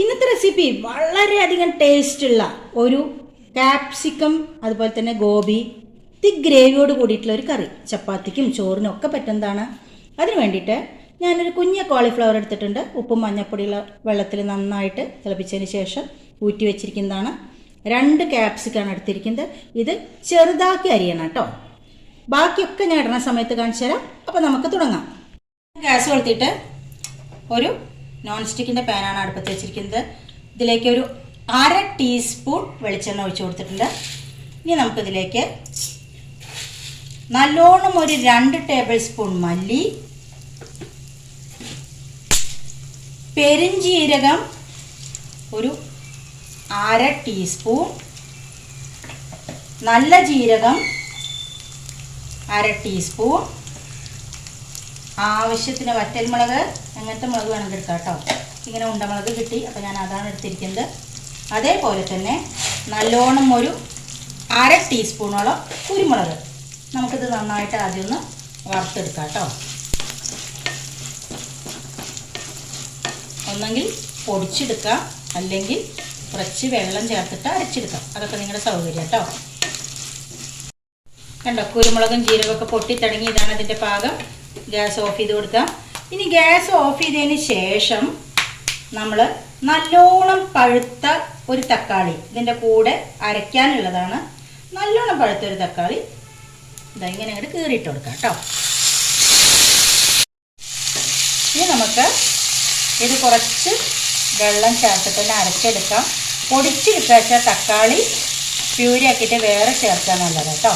ഇന്നത്തെ റെസിപ്പി വളരെയധികം ടേസ്റ്റുള്ള ഒരു കാപ്സിക്കം അതുപോലെ തന്നെ ഗോബി തിക് ഗ്രേവിയോട് കൂടിയിട്ടുള്ള ഒരു കറി. ചപ്പാത്തിക്കും ചോറിനും ഒക്കെ പറ്റുന്നതാണ് അതിന് വേണ്ടിയിട്ട് ഞാനൊരു കുഞ്ഞ കോളിഫ്ലവർ എടുത്തിട്ടുണ്ട്. ഉപ്പും മഞ്ഞപ്പൊടിയുള്ള വെള്ളത്തിൽ നന്നായിട്ട് തിളപ്പിച്ചതിന് ശേഷം ഊറ്റി വെച്ചിരിക്കുന്നതാണ്. രണ്ട് ക്യാപ്സിക്കാണ് എടുത്തിരിക്കുന്നത്. ഇത് ചെറുതാക്കി അരിയണം കേട്ടോ. ബാക്കിയൊക്കെ ഞാൻ ഇടണ സമയത്ത് കാണിച്ചു തരാം അപ്പോൾ നമുക്ക് തുടങ്ങാം. ഗ്യാസ് കൊളുത്തിയിട്ട് ഒരു നോൺ സ്റ്റിക്കിന്റെ പാനാണ് അടുപ്പത്ത് വെച്ചിരിക്കുന്നത്. ഇതിലേക്ക് ഒരു അര ടീസ്പൂൺ വെളിച്ചെണ്ണ ഒഴിച്ചു കൊടുത്തിട്ടുണ്ട്. ഇനി നമുക്കിതിലേക്ക് നല്ലോണം ഒരു രണ്ട് ടേബിൾ സ്പൂൺ മല്ലി പെരിഞ്ജീരകം ഒരു അര ടീസ്പൂൺ നല്ല ജീരകം അര ടീസ്പൂൺ ആവശ്യത്തിന് വറ്റൽമുളക് അങ്ങനത്തെ മുളക് വേണമെങ്കിൽ എടുക്കാം കേട്ടോ. ഇങ്ങനെ ഉണ്ടമുളക് കിട്ടി അപ്പോൾ ഞാൻ അതാണ് എടുത്തിരിക്കുന്നത്. അതേപോലെ തന്നെ നല്ലോണം ഒരു അര ടീസ്പൂണോളം കുരുമുളക്. നമുക്കിത് നന്നായിട്ട് ആദ്യം ഒന്ന് വറുത്തെടുക്കാം കേട്ടോ. ഒന്നെങ്കിൽ പൊടിച്ചെടുക്കാം അല്ലെങ്കിൽ കുറച്ച് വെള്ളം ചേർത്തിട്ട് അരച്ചെടുക്കാം. അതൊക്കെ നിങ്ങളുടെ സൗകര്യം കേട്ടോ. കണ്ടോ കുരുമുളകും ജീരകമൊക്കെ പൊട്ടി തുടങ്ങി ഇതാണ് അതിന്റെ പാകം. ഗ്യാസ് ഓഫ് ചെയ്ത് കൊടുക്കാം ഇനി ഗ്യാസ് ഓഫ് ചെയ്തതിന് ശേഷം നമ്മൾ നല്ലോണം പഴുത്ത ഒരു തക്കാളി ഇതിന്റെ കൂടെ അരയ്ക്കാനുള്ളതാണ്. നല്ലോണം പഴുത്ത ഒരു തക്കാളി. ഇതാ ഇങ്ങനെ അങ്ങോട്ട് കീറിയിട്ട് കൊടുക്കാം കേട്ടോ. ഇനി നമുക്ക് ഇത് കുറച്ച് വെള്ളം ചേർത്തിട്ട് തന്നെ അരച്ചെടുക്കാം. പൊടിച്ചെടുക്കുക വെച്ചാൽ തക്കാളി പ്യൂരി ആക്കിയിട്ട് വേറെ ചേർക്കാൻ നല്ലത് കേട്ടോ.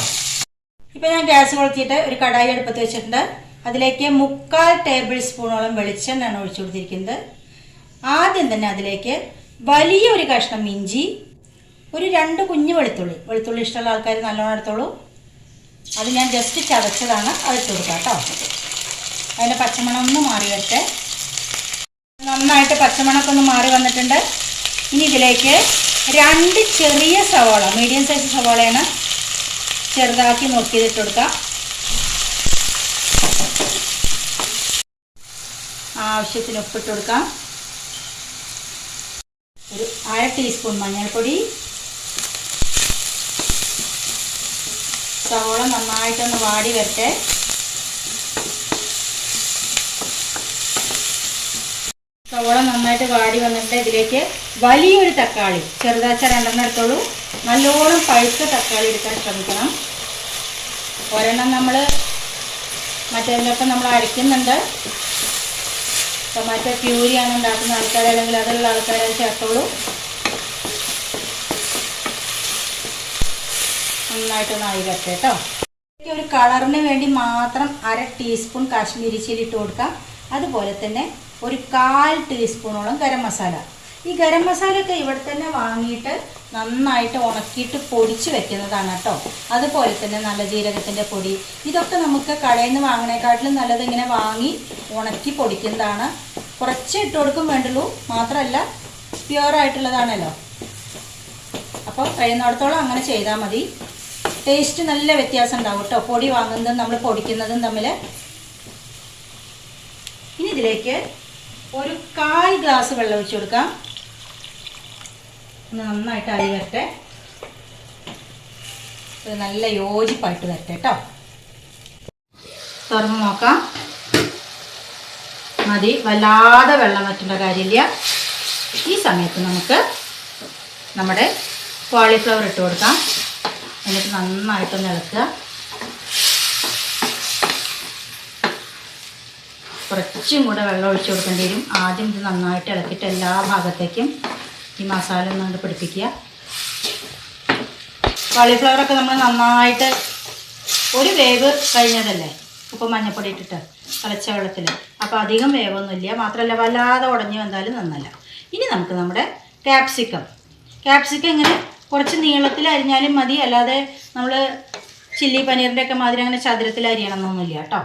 ഇപ്പം ഞാൻ ഗ്യാസ് കൊളുത്തിയിട്ട് ഒരു കടായി അടുപ്പത്ത് വെച്ചിട്ടുണ്ട്. അതിലേക്ക് മുക്കാൽ ടേബിൾ സ്പൂണോളം വെളിച്ചെണ്ണയാണ് ഒഴിച്ചു കൊടുത്തിരിക്കുന്നത്. ആദ്യം തന്നെ അതിലേക്ക് വലിയ ഒരു കഷ്ണം ഇഞ്ചി ഒരു രണ്ട് കുഞ്ഞു വെളുത്തുള്ളി. വെളുത്തുള്ളി ഇഷ്ടമുള്ള ആൾക്കാർ നല്ലോണം എടുത്തോളൂ. അത് ഞാൻ ജസ്റ്റ് ചതച്ചതാണ്. അത് ഇട്ട് കൊടുക്കാം കേട്ടോ. അതിന്റെ പച്ചമണം ഒന്ന് മാറി വരട്ടെ നന്നായിട്ട് പച്ചമണമൊക്കെ ഒന്ന് മാറി വന്നിട്ടുണ്ട്. ഇനി ഇതിലേക്ക് രണ്ട് ചെറിയ സവാള മീഡിയം സൈസ് സവാളയാണ് ചെറുതാക്കി നോക്കിയിട്ട് കൊടുക്കാം. ആവശ്യത്തിന് ഉപ്പിട്ട് കൊടുക്കാം. ഒരു അര ടീസ്പൂൺ മഞ്ഞൾപ്പൊടി. സവോള നന്നായിട്ടൊന്ന് വാടി വരട്ടെ. സവോള നന്നായിട്ട് വാടി വന്നിട്ട് ഇതിലേക്ക് വലിയൊരു തക്കാളി ചെറുതാച്ച രണ്ടെണ്ണം എടുത്തോളൂ. നല്ലോണം പഴുത്ത തക്കാളി എടുക്കാൻ ശ്രമിക്കണം. ഒരെണ്ണം നമ്മൾ മറ്റേതിലൊക്കെ നമ്മൾ അരയ്ക്കുന്നുണ്ട്. ടൊമാറ്റോ പ്യൂരിയാണ് ഉണ്ടാക്കുന്ന ആൾക്കാർ അല്ലെങ്കിൽ അതുള്ള ആൾക്കാരെ ചേർത്തോളൂ. നന്നായിട്ടൊന്ന് ആയി വരട്ടെ കേട്ടോ ഒരു കളറിന് വേണ്ടി മാത്രം അര ടീസ്പൂൺ കാശ്മീരി ചില്ലി ഇട്ട് കൊടുക്കാം. അതുപോലെ തന്നെ ഒരു കാൽ ടീസ്പൂണോളം ഗരം മസാല. ഈ ഗരം മസാലയൊക്കെ ഇവിടെ തന്നെ വാങ്ങിയിട്ട് നന്നായിട്ട് ഉണക്കിയിട്ട് പൊടിച്ച് വെക്കുന്നതാണ് കേട്ടോ അതുപോലെ തന്നെ നല്ല ജീരകത്തിന്റെ പൊടി. ഇതൊക്കെ നമുക്ക് കടയിൽ നിന്ന് വാങ്ങണേക്കാട്ടിലും നല്ലത് ഇങ്ങനെ വാങ്ങി ഉണക്കി പൊടിക്കുന്നതാണ്. കുറച്ച് ഇട്ട് കൊടുക്കും വേണ്ടുള്ളൂ. മാത്രമല്ല പ്യുവർ ആയിട്ടുള്ളതാണല്ലോ. അപ്പോൾ കഴിയുന്നിടത്തോളം അങ്ങനെ ചെയ്താൽ മതി. ടേസ്റ്റ് നല്ല വ്യത്യാസം ഉണ്ടാവും കേട്ടോ. പൊടി വാങ്ങുന്നതും നമ്മൾ പൊടിക്കുന്നതും തമ്മിൽ. ഇനി ഇതിലേക്ക് ഒരു കാൽ ഗ്ലാസ് വെള്ളം ഒഴിച്ചു കൊടുക്കാം. നന്നായിട്ട് അരി വരട്ടെ. നല്ല യോജിപ്പായിട്ട് വരട്ടെ കേട്ടോ. തുറന്ന് നോക്കാം. മതി. വല്ലാതെ വെള്ളം വറ്റേണ്ട കാര്യമില്ല. ഈ സമയത്ത് നമുക്ക് നമ്മുടെ കോളിഫ്ലവർ ഇട്ട് കൊടുക്കാം. എന്നിട്ട് നന്നായിട്ടൊന്ന് ഇളക്കുക. കുറച്ചും കൂടെ വെള്ളം ഒഴിച്ചു കൊടുക്കേണ്ടി വരും. ആദ്യം ഇത് നന്നായിട്ട് ഇളക്കിയിട്ട് എല്ലാ ഭാഗത്തേക്കും ഈ മസാല ഒന്നുകൊണ്ട് പിടിപ്പിക്കുക. കോളിഫ്ലവറൊക്കെ നമ്മൾ നന്നായിട്ട് ഒരു വേവ് കഴിഞ്ഞതല്ലേ? ഉപ്പ് മഞ്ഞപ്പൊടി ഇട്ടിട്ട് തിളച്ച വെള്ളത്തിൽ. അപ്പോൾ അധികം വേവൊന്നുമില്ല. മാത്രമല്ല വല്ലാതെ ഉടഞ്ഞു വന്നാലും നന്നല്ല. ഇനി നമുക്ക് നമ്മുടെ ക്യാപ്സിക്കം ക്യാപ്സിക്കം ഇങ്ങനെ കുറച്ച് നീളത്തിൽ അരിഞ്ഞാലും മതി. അല്ലാതെ നമ്മൾ ചില്ലി പനീറിന്റെ ഒക്കെ മാതിരി അങ്ങനെ ചതുരത്തിൽ അരിയണമെന്നൊന്നുമില്ല കേട്ടോ.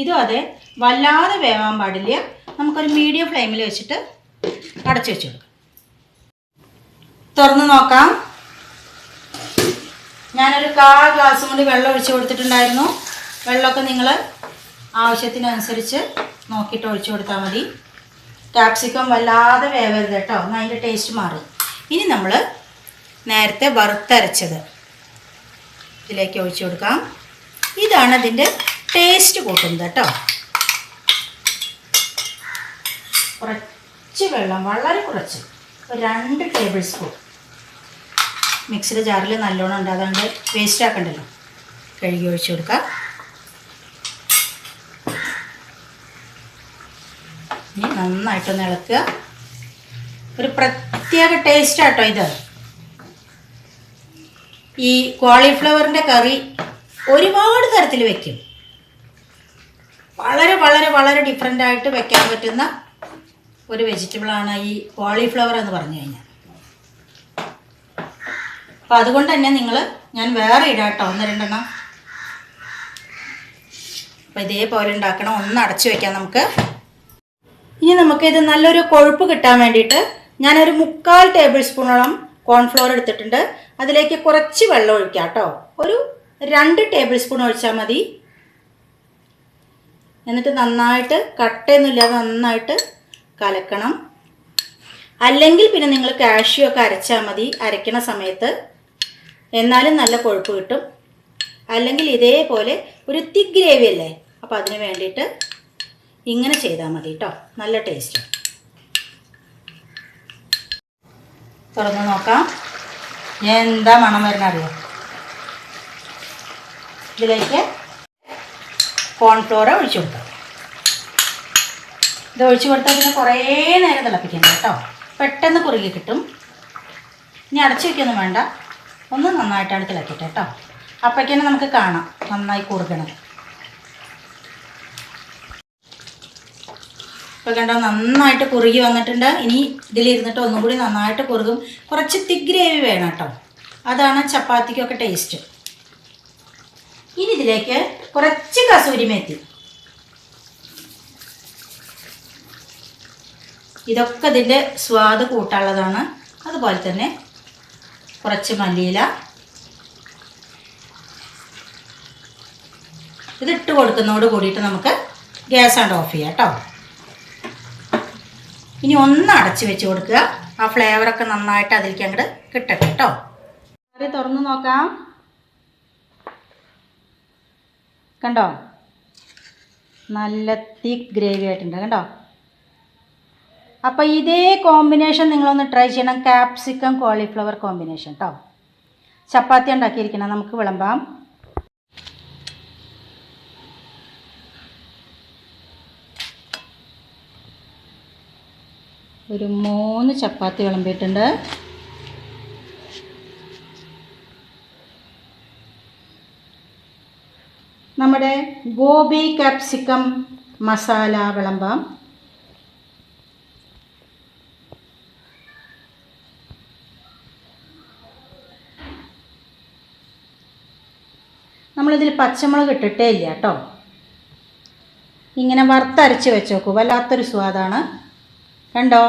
ഇതും അതെ വല്ലാതെ വേവാൻ പാടില്ല. നമുക്കൊരു മീഡിയം ഫ്ലെയിമിൽ വെച്ചിട്ട് അടച്ചു വെച്ച് കൊടുക്കാം. തുറന്ന് നോക്കാം. ഞാനൊരു കാ ഗ്ലാസ് കൊണ്ട് വെള്ളം ഒഴിച്ച് കൊടുത്തിട്ടുണ്ടായിരുന്നു. വെള്ളമൊക്കെ നിങ്ങൾ ആവശ്യത്തിനനുസരിച്ച് നോക്കിയിട്ട് ഒഴിച്ചു കൊടുത്താൽ മതി. ക്യാപ്സിക്കം വല്ലാതെ വേവരുത് കേട്ടോ. അതിന്റെ ടേസ്റ്റ് മാറും. ഇനി നമ്മൾ നേരത്തെ വറുത്തരച്ചത് ഇതിലേക്ക് ഒഴിച്ചു കൊടുക്കാം. ഇതാണ് അതിന്റെ ടേസ്റ്റ് കൂട്ടുന്നത് കേട്ടോ. കുറച്ച് വെള്ളം വളരെ കുറച്ച്. രണ്ട് ടേബിൾ സ്പൂൺ മിക്സിയുടെ ജാറിൽ നല്ലോണം ഉണ്ട്. അതുകൊണ്ട് വേസ്റ്റ് ആക്കണ്ടല്ലോ. കഴുകി ഒഴിച്ചു കൊടുക്കാം. ഇനി നന്നായിട്ടൊന്ന് ഇളക്കുക. ഒരു പ്രത്യേക ടേസ്റ്റ് ആട്ടോ ഇത്. ഈ കോളിഫ്ലവറിന്റെ കറി ഒരുപാട് തരത്തിൽ വെക്കും. വളരെ വളരെ വളരെ ഡിഫറെന്റ് ആയിട്ട് വെക്കാൻ പറ്റുന്ന ഒരു വെജിറ്റബിളാണ് ഈ കോളിഫ്ലവർ എന്ന് പറഞ്ഞു കഴിഞ്ഞാൽ. അപ്പോൾ അതുകൊണ്ട് തന്നെ നിങ്ങൾ ഞാൻ വേറെ ഇടാം കേട്ടോ ഒന്ന് രണ്ടെണ്ണം. അപ്പോൾ ഇതേപോലെ ഉണ്ടാക്കണം. ഒന്ന് അടച്ചു വയ്ക്കാം നമുക്ക്. ഇനി നമുക്ക് ഇത് നല്ലൊരു കൊഴുപ്പ് കിട്ടാൻ വേണ്ടിയിട്ട് ഞാനൊരു മുക്കാൽ ടേബിൾ സ്പൂണോളം കോൺഫ്ലോർ എടുത്തിട്ടുണ്ട്. അതിലേക്ക് കുറച്ച് വെള്ളം ഒഴിക്കാം കേട്ടോ. ഒരു രണ്ട് ടേബിൾ സ്പൂൺ ഒഴിച്ചാൽ മതി. എന്നിട്ട് നന്നായിട്ട് കട്ടയൊന്നുമില്ലാതെ നന്നായിട്ട് കലക്കണം. അല്ലെങ്കിൽ പിന്നെ നിങ്ങൾ കാഷ്യൂ ഒക്കെ അരച്ചാൽ മതി അരയ്ക്കണ സമയത്ത്. എന്നാലും നല്ല കൊഴുപ്പ് കിട്ടും. അല്ലെങ്കിൽ ഇതേപോലെ ഒരു തിക് ഗ്രേവി അല്ലേ? അപ്പോൾ അതിന് വേണ്ടിയിട്ട് ഇങ്ങനെ ചെയ്താൽ മതി കേട്ടോ നല്ല ടേസ്റ്റ് തുറന്ന് നോക്കാം. എന്താ മണം വരുന്ന അറിയാം? ഇതിലേക്ക് കോൺഫ്ലോർ ഒഴിച്ചു കൊടുക്കാം. ഇത് ഒഴിച്ചു കൊടുത്താൽ പിന്നെ കുറേ നേരം തിളപ്പിക്കണ്ട കേട്ടോ പെട്ടെന്ന് കുറുകി കിട്ടും. ഇനി അടച്ചു വയ്ക്കൊന്നും വേണ്ട. ഒന്ന് നന്നായിട്ടാണ് തിളക്കട്ടെ കേട്ടോ അപ്പോഴേക്കും നമുക്ക് കാണാം നന്നായി കുറുകണം ഇപ്പോൾ കണ്ടോ നന്നായിട്ട് കുറുകി വന്നിട്ടുണ്ട്. ഇനി ഇതിലിരുന്നിട്ട് ഒന്നും കൂടി നന്നായിട്ട് കുറുകും. കുറച്ച് തിക്ക് ഗ്രേവി വേണം കേട്ടോ. അതാണ് ചപ്പാത്തിക്കൊക്കെ ടേസ്റ്റ് ഇനി ഇതിലേക്ക് കുറച്ച് കസൂരി മേത്തി. ഇതൊക്കെ ഇതിന്റെ സ്വാദ് കൂട്ടാനുള്ളതാണ്. അതുപോലെ തന്നെ കുറച്ച് മല്ലിയില. ഇതിട്ട് കൊടുക്കുന്നതോട് കൂടിയിട്ട് നമുക്ക് ഗ്യാസ് ആണ്ട് ഓഫ് ചെയ്യാം കേട്ടോ. ഇനി ഒന്ന് അടച്ചു വെച്ച് കൊടുക്കുക. ആ ഫ്ലേവറൊക്കെ നന്നായിട്ട് അതിലേക്ക് അങ്ങോട്ട് കിട്ടട്ടെ കേട്ടോ. കറി തുറന്ന് നോക്കാം. കണ്ടോ? നല്ല തിക്ക് ഗ്രേവി ആയിട്ടുണ്ട് കണ്ടോ? അപ്പോൾ ഇതേ കോമ്പിനേഷൻ നിങ്ങളൊന്ന് ട്രൈ ചെയ്യണം. കാപ്സിക്കം കോളിഫ്ലവർ കോമ്പിനേഷൻ കേട്ടോ ചപ്പാത്തി ഉണ്ടാക്കിയിരിക്കണം. നമുക്ക് വിളമ്പാം. ഒരു മൂന്ന് ചപ്പാത്തി വിളമ്പിയിട്ടുണ്ട്. നമ്മുടെ ഗോബി കാപ്സിക്കം മസാല വിളമ്പാം. നമ്മളിതിൽ പച്ചമുളക് ഇട്ടിട്ടേ ഇല്ല കേട്ടോ. ഇങ്ങനെ വറുത്തരച്ച് വെച്ച് വല്ലാത്തൊരു സ്വാദാണ്. കണ്ടോ?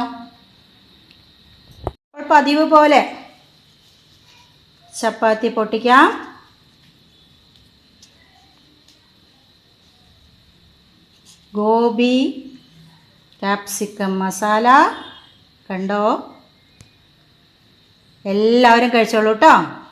ഇപ്പോൾ പതിവ് പോലെ. ചപ്പാത്തി പൊട്ടിക്കാം. ഗോബി കാപ്സിക്കം മസാല കണ്ടോ? എല്ലാവരും കഴിച്ചോളൂ കേട്ടോ